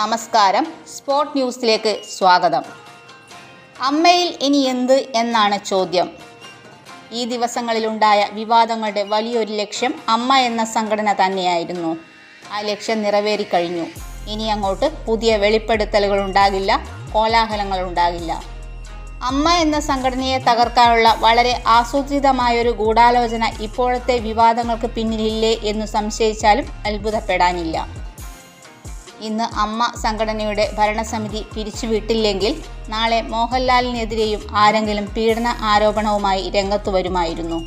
നമസ്കാരം. സ്പോർട്ട് ന്യൂസിലേക്ക് സ്വാഗതം. അമ്മയിൽ ഇനി എന്ത് എന്നാണ് ചോദ്യം. ഈ ദിവസങ്ങളിലുണ്ടായ വിവാദങ്ങളുടെ വലിയൊരു ലക്ഷ്യം അമ്മ എന്ന സംഘടന തന്നെയായിരുന്നു. ആ ലക്ഷ്യം നിറവേറിക്കഴിഞ്ഞു ഇനി അങ്ങോട്ട് പുതിയ വെളിപ്പെടുത്തലുകൾ ഉണ്ടാകില്ല കോലാഹലങ്ങൾ ഉണ്ടാകില്ല. അമ്മ എന്ന സംഘടനയെ തകർക്കാനുള്ള വളരെ ആസൂത്രിതമായൊരു ഗൂഢാലോചന ഇപ്പോഴത്തെ വിവാദങ്ങൾക്ക് പിന്നിലില്ലേ എന്ന് സംശയിച്ചാലും അത്ഭുതപ്പെടാനില്ല. ഇന്ന് അമ്മ സംഘടനയുടെ ഭരണസമിതി പിരിച്ചുവിട്ടില്ലെങ്കിൽ നാളെ മോഹൻലാലിനെതിരെയും ആരെങ്കിലും പീഡന ആരോപണവുമായി രംഗത്തു വരുമായിരുന്നു.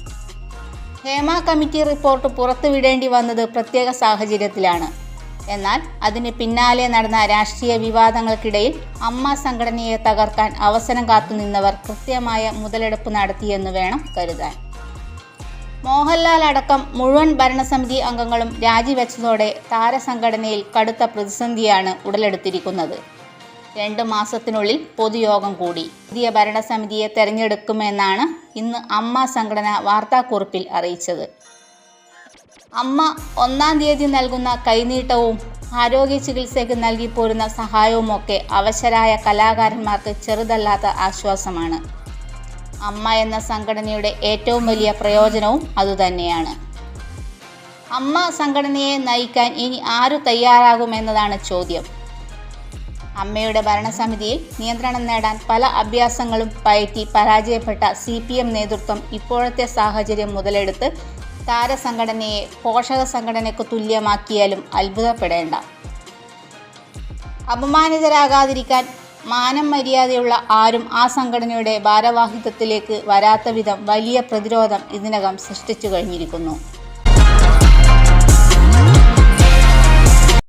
ഹേമ കമ്മിറ്റി റിപ്പോർട്ട് പുറത്തുവിടേണ്ടി വന്നത് പ്രത്യേക സാഹചര്യത്തിലാണ്. എന്നാൽ അതിന് പിന്നാലെ നടന്ന രാഷ്ട്രീയ വിവാദങ്ങൾക്കിടയിൽ അമ്മ സംഘടനയെ തകർക്കാൻ അവസരം കാത്തുനിന്നവർ കൃത്യമായ മുതലെടുപ്പ് നടത്തിയെന്ന് വേണം കരുതാൻ. മോഹൻലാൽ അടക്കം മുഴുവൻ ഭരണസമിതി അംഗങ്ങളും രാജിവെച്ചതോടെ താരസംഘടനയിൽ കടുത്ത പ്രതിസന്ധിയാണ് ഉടലെടുത്തിരിക്കുന്നത്. രണ്ട് മാസത്തിനുള്ളിൽ പൊതുയോഗം കൂടി. പുതിയ ഭരണസമിതിയെ തെരഞ്ഞെടുക്കുമെന്നാണ് ഇന്ന് അമ്മ സംഘടന വാർത്താക്കുറിപ്പിൽ അറിയിച്ചത്. അമ്മ ഒന്നാം തീയതി നൽകുന്ന കൈനീട്ടവും ആരോഗ്യ ചികിത്സയ്ക്ക് നൽകി നൽകിപ്പോരുന്ന സഹായവുമൊക്കെ അവശരായ കലാകാരന്മാർക്ക് ചെറുതല്ലാത്ത ആശ്വാസമാണ്. അമ്മ എന്ന സംഘടനയുടെ ഏറ്റവും വലിയ പ്രയോജനവും അതുതന്നെയാണ്. അമ്മ സംഘടനയെ നയിക്കാൻ ഇനി ആര് തയ്യാറാകുമെന്നതാണ് ചോദ്യം. അമ്മയുടെ ഭരണസമിതിയിൽ നിയന്ത്രണം നേടാൻ പല അഭ്യാസങ്ങളും പയറ്റി പരാജയപ്പെട്ട സി പി എം നേതൃത്വം ഇപ്പോഴത്തെ സാഹചര്യം മുതലെടുത്ത് താരസംഘടനയെ പോഷക സംഘടനയ്ക്ക് തുല്യമാക്കിയാലും അത്ഭുതപ്പെടേണ്ട. അപമാനിതരാകാതിരിക്കാൻ മാനം മര്യാദയുള്ള ആരും ആ സംഘടനയുടെ ഭാരവാഹിത്വത്തിലേക്ക് വരാത്ത വിധം വലിയ പ്രതിരോധം ഇതിനകം സൃഷ്ടിച്ചു കഴിഞ്ഞിരിക്കുന്നു.